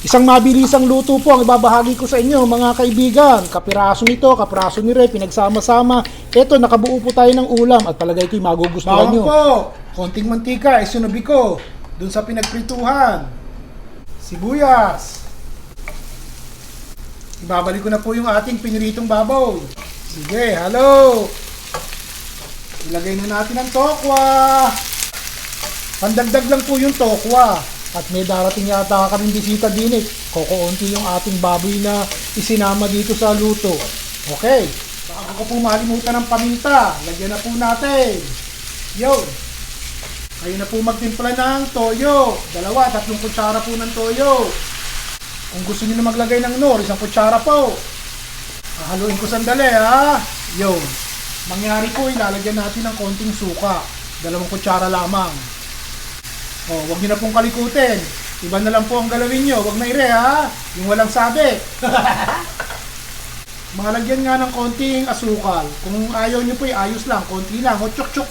Isang mabilisang luto po ang ibabahagi ko sa inyo mga kaibigan. Kapiraso nito, kapiraso ni Ray, pinagsama-sama. Ito, nakabuo po tayo ng ulam at palagay ko'y magugustuhan Bawang nyo. po, konting mantika, isunubi ko. Dun sa pinagprituhan. Sibuyas. Ibabalik ko na po yung ating piniritong babaw. Sige, halo. Ilagay na natin ang tokwa. Pandagdag lang po yung tokwa. At may darating yata kaming bisita din eh. Kokoonti yung ating baboy na isinama dito sa luto. Okay. Baka ko po malimutan ng paminta. Lagyan na po natin. Yun. Kayo na po magtimpla ng toyo. Dalawa, tatlong kutsara po ng toyo. Kung gusto niyo na maglagay ng nor, isang kutsara po. Haluin ko sandali ha. Yun. Mangyari po, ilalagyan natin ng konting suka. Dalawang kutsara lamang. O, wag niyo na pong kalikutin. Iba na lang po ang galawin niyo. Wag na ire ha. Yung walang sabi. Mga lagyan nga ng konting asukal. Kung ayaw nyo po, ayos lang. Konti lang. O, tsuk tsuk.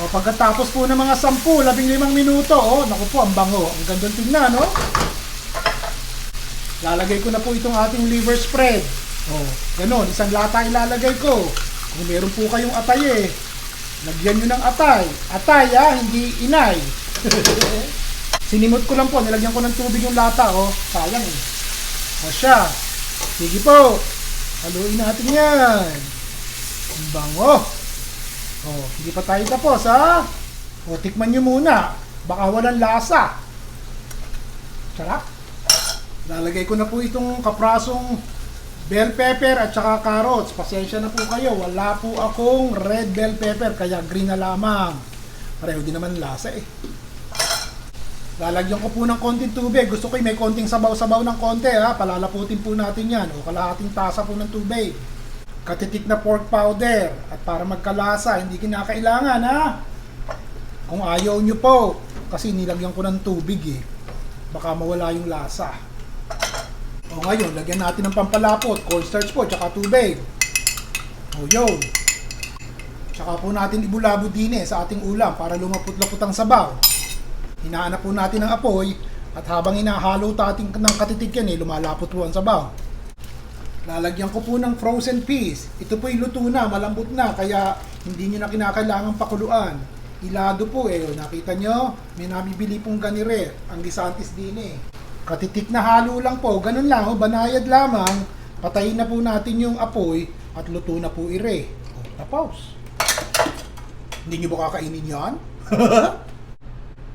O, pagkatapos po ng mga 10, 15 minuto, oh, naku po, ang bango. Ang gandang tingnan, no? Lalagay ko na po itong ating liver spread. Oh, ganon. Isang lata ilalagay ko. Kung meron po kayong atay eh, lagyan nyo ng atay. Atay, ah, hindi inay. Sinimot ko lang po, nilagyan ko ng tubig yung lata, oh. Sayang eh. O siya. Sige po. Haluin natin yan. Ang bango. Oh, hindi pa tayo tapos ha. O, tikman nyo muna. Baka walang lasa. Sarap. Lalagay ko na po itong kaprasong bell pepper at saka carrots. Pasensya na po kayo. Wala po akong red bell pepper, kaya green na lamang. Pareho din naman lasa eh. Lalagyan ko po ng konting tubig. Gusto ko may konting sabaw-sabaw ng konti ha. Palalaputin po natin yan. O kalahating tasa po ng tubig. Katitik na pork powder. At para magkalasa, hindi kinakailangan ha. Kung ayaw nyo po. Kasi nilagyan ko ng tubig eh. Baka mawala yung lasa. O ngayon, lagyan natin ng pampalapot. Cornstarch po, tsaka tubig. O yun. Tsaka po natin ibulabo din eh sa ating ulam para lumapot-lapot ang sabaw. Hinahanap po natin ang apoy at habang hinahalo natin ng katitik yan eh, lumalapot po ang sabaw. Lalagyan ko po ng frozen peas. Ito po luto na, malambot na, kaya hindi nyo na kinakailangan pakuluan. Ilado po eh, nakita nyo? May nabibili pong ganire, ang gisantis din eh. Katitik na halo lang po, ganun lang, oh, banayad lamang. Patayin na po natin yung apoy at luto na po ire. O, tapos. Hindi nyo ba kakainin yan?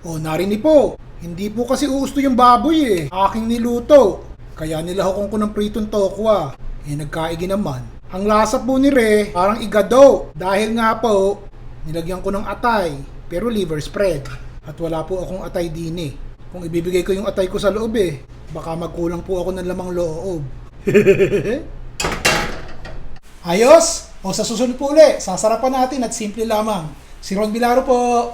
O, narinig po. Hindi po kasi usto yung baboy eh. Aking niluto. Kaya nilahokon ko ng pritong tokwa. Eh, nagkaigi naman. Ang lasa po ni Re, parang igado. Dahil nga po, nilagyan ko ng atay. Pero liver spread. At wala po akong atay din eh. Kung ibibigay ko yung atay ko sa loob eh, baka magkulang po ako ng lamang loob. Ayos! O sa susunod po ulit, sasarapan natin at simple lamang. Si Ron Bilaro po.